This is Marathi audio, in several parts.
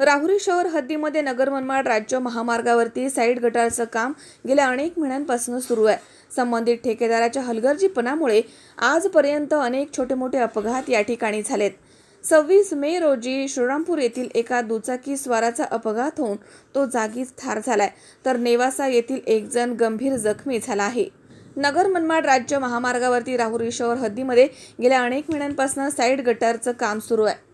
राहुरी शहर हद्दीमध्ये नगर मनमाड राज्य महामार्गावरती साईड गटारचं काम गेल्या अनेक महिन्यांपासून सुरू आहे. संबंधित ठेकेदाराच्या हलगर्जीपणामुळे आजपर्यंत अनेक छोटे मोठे अपघात या ठिकाणी झालेत. सव्वीस मे रोजी श्रीरामपूर येथील एका दुचाकी स्वाराचा अपघात होऊन तो जागीच ठार झालाय. तर नेवासा येथील एक जण गंभीर जखमी झाला आहे. नगर मनमाड राज्य महामार्गावरती राहुरी शहर हद्दीमध्ये गेल्या अनेक महिन्यांपासून साईड गटारचं काम सुरू आहे.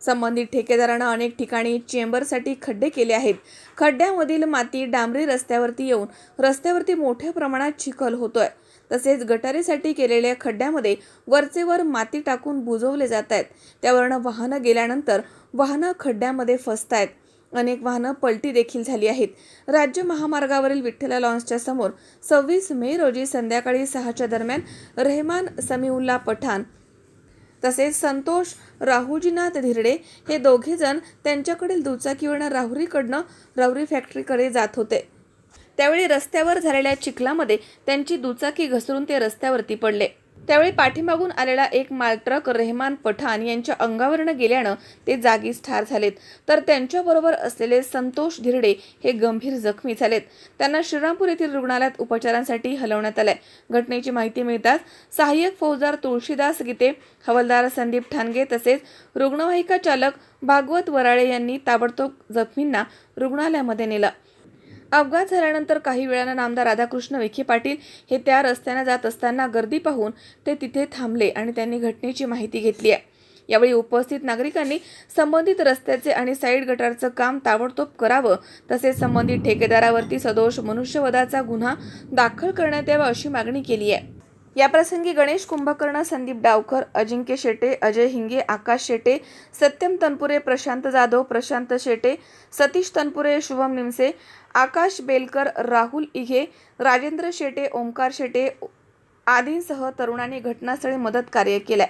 संबंधित ठेकेदारानं अनेक ठिकाणी चेंबरसाठी खड्डे केले आहेत. खड्ड्यामधील माती डांबरी रस्त्यावरती येऊन रस्त्यावरती मोठ्या प्रमाणात चिखल होतोय. तसेच गटारीसाठी केलेल्या खड्ड्यामध्ये वरचेवर माती टाकून बुजवले जात आहेत. त्यावरनं वाहनं गेल्यानंतर वाहनं खड्ड्यामध्ये फसतायत. अनेक वाहनं पलटी देखील झाली आहेत. राज्य महामार्गावरील विठ्ठला लॉन्सच्या समोर सव्वीस मे रोजी संध्याकाळी सहाच्या दरम्यान रेहमान समीउल्ला पठाण तसेच संतोष राहुजीनाथ धिरडे हे दोघेजण त्यांच्याकडील दुचाकीवरनं राहुरीकडनं राहुरी फॅक्टरीकडे जात होते. त्यावेळी रस्त्यावर झालेल्या चिखलामध्ये त्यांची दुचाकी घसरून ते रस्त्यावरती पडले. त्यावेळी पाठीमागून आलेला एक मालट्रक रेहमान पठाण यांच्या अंगावरनं गेल्यानं ते जागीच ठार झालेत. तर त्यांच्याबरोबर असलेले संतोष धिरडे हे गंभीर जखमी झालेत. त्यांना श्रीरामपूर येथील रुग्णालयात उपचारांसाठी हलवण्यात आलंय. घटनेची माहिती मिळताच सहाय्यक फौजदार तुळशीदास गीते हवालदार संदीप ठाणगे तसेच रुग्णवाहिका चालक भागवत वराळे यांनी ताबडतोब जखमींना रुग्णालयामध्ये नेलं. अपघात झाल्यानंतर काही वेळानं नामदार राधाकृष्ण विखे पाटील हे त्या रस्त्यानं जात असताना गर्दी पाहून ते तिथे थांबले आणि त्यांनी घटनेची माहिती घेतली आहे. यावेळी उपस्थित नागरिकांनी संबंधित रस्त्याचे आणि साईड गटारचं काम ताबडतोब करावं तसेच संबंधित ठेकेदारावरती सदोष मनुष्यवधाचा गुन्हा दाखल करण्यात यावा अशी मागणी केली आहे. याप्रसंगी गणेश कुंभकर्ण संदीप डावकर अजिंक्य शेटे अजय हिंगे आकाश शेटे सत्यम तनपुरे प्रशांत जाधव प्रशांत शेटे सतीश तनपुरे शुभम निमसे आकाश बेलकर राहुल इघे राजेंद्र शेटे ओंकार शेटे आदींसह तरुणांनी घटनास्थळी मदत कार्य केलंय.